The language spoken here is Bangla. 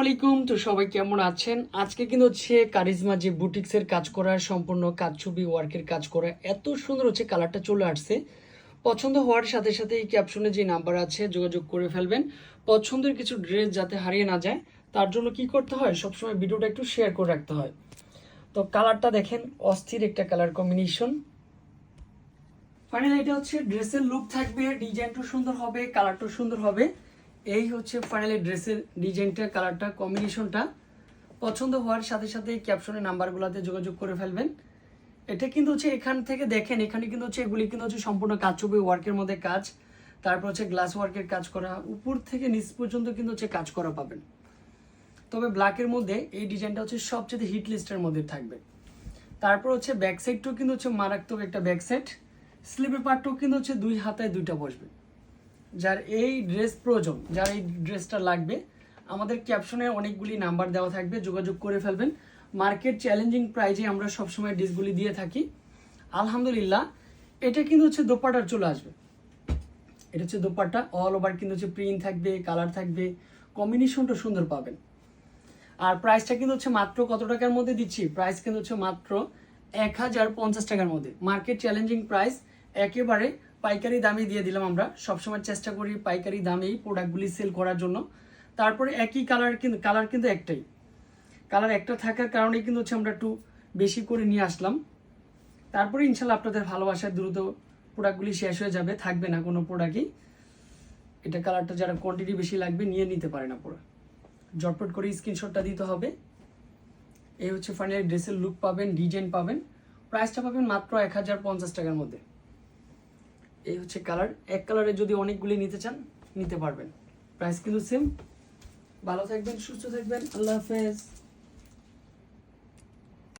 আলাইকুম তো সবাই কেমন আছেন? আজকে কিন্তু হচ্ছে কারিজমা যে বুটিক্সের কাজ করা, সম্পূর্ণ কাজ ছবি ওয়ার্কের কাজ করা, এত সুন্দর হচ্ছে কালারটা চলে আসছে। পছন্দ হওয়ার সাথে সাথে এই ক্যাপশনে যে নাম্বার আছে, যোগাযোগ করে ফেলবেন। পছন্দের কিছু ড্রেস যাতে হারিয়ে না যায়, তার জন্য কি করতে হয়? সবসময় ভিডিওটা একটু শেয়ার করে রাখতে হয়। তো কালারটা দেখেন, অস্থির একটা কালার কম্বিনেশন ফাইনালি এটা হচ্ছে ড্রেসের লুক থাকবে ডিজাইনটা সুন্দর হবে কালারটা সুন্দর হবে। এই হচ্ছে ফাইনালি ড্রেসের ডিজাইনটা কালারটা কম্বিনেশনটা পছন্দ হওয়ার সাথে সাথে ক্যাপশনের নাম্বারগুলোতে যোগাযোগ করে ফেলবেন। এটা কিন্তু হচ্ছে এখান থেকে দেখেন, এখানে কিন্তু হচ্ছে এগুলি কিন্তু হচ্ছে সম্পূর্ণ কাজ ছবি ওয়ার্কের মধ্যে কাজ। তারপর হচ্ছে গ্লাস ওয়ার্কের কাজ করা, উপর থেকে নিচ পর্যন্ত কিন্তু হচ্ছে কাজ করা পাবেন। তবে ব্ল্যাকের মধ্যে এই ডিজাইনটা হচ্ছে সবচেয়ে হিট লিস্টের মধ্যে থাকবে। তারপর হচ্ছে ব্যাক সাইডটাও কিন্তু হচ্ছে মারাত্মক একটা ব্যাক সাইড স্লিপের পার্টটাও কিন্তু হচ্ছে দুই হাতায় দুইটা বসবে। যার এই ড্রেস প্রয়োজন, যার এই ড্রেসটা লাগবে, আমাদের ক্যাপশনে অনেকগুলি নাম্বার দেওয়া থাকবে, যোগাযোগ করে ফেলবেন। মার্কেট চ্যালেঞ্জিং প্রাইজে আমরা সবসময় ড্রেসগুলি দিয়ে থাকি। আলহামদুলিল্লাহ, এটা কিন্তু হচ্ছে দোপাটার চলে আসবে। এটা হচ্ছে দোপাট্টা অল ওভার কিন্তু হচ্ছে প্রিন্ট থাকবে কালার থাকবে কম্বিনেশনটা সুন্দর পাবেন। আর প্রাইসটা কিন্তু হচ্ছে মাত্র কত টাকার মধ্যে দিচ্ছি? প্রাইস কিন্তু হচ্ছে মাত্র এক হাজার পঞ্চাশ টাকার মধ্যে। মার্কেট চ্যালেঞ্জিং প্রাইস একেবারে পাইকারি দামে দিয়ে দিলাম আমরা। সবসময় চেষ্টা করি পাইকারি দামেই প্রোডাক্টগুলি সেল করার জন্য। তারপরে একই কালার কিন্তু কালার কিন্তু একটাই। কালার একটা থাকার কারণে কিন্তু হচ্ছে আমরা একটু বেশি করে নিয়ে আসলাম। তারপরে ইনশাল্লাহ আপনাদের ভালোবাসার দ্রুত প্রোডাক্টগুলি শেষ হয়ে যাবে, থাকবে না কোনো প্রোডাক্টই এটা কালারটা যারা কোয়ান্টিটি বেশি লাগবে নিয়ে নিতে পারে না পুরো জটপট করে স্ক্রিনশটটা দিতে হবে। এই হচ্ছে ফাইনালি ড্রেসের লুক পাবেন ডিজাইন পাবেন। প্রাইসটা পাবেন মাত্র এক হাজার পঞ্চাশ টাকার মধ্যে। এই হচ্ছে কালার। এক কালারে যদি অনেকগুলি নিতে চান, নিতে পারবেন। প্রাইস কিন্তু সেম ভালো থাকবেন, সুস্থ থাকবেন। আল্লাহ হাফেজ।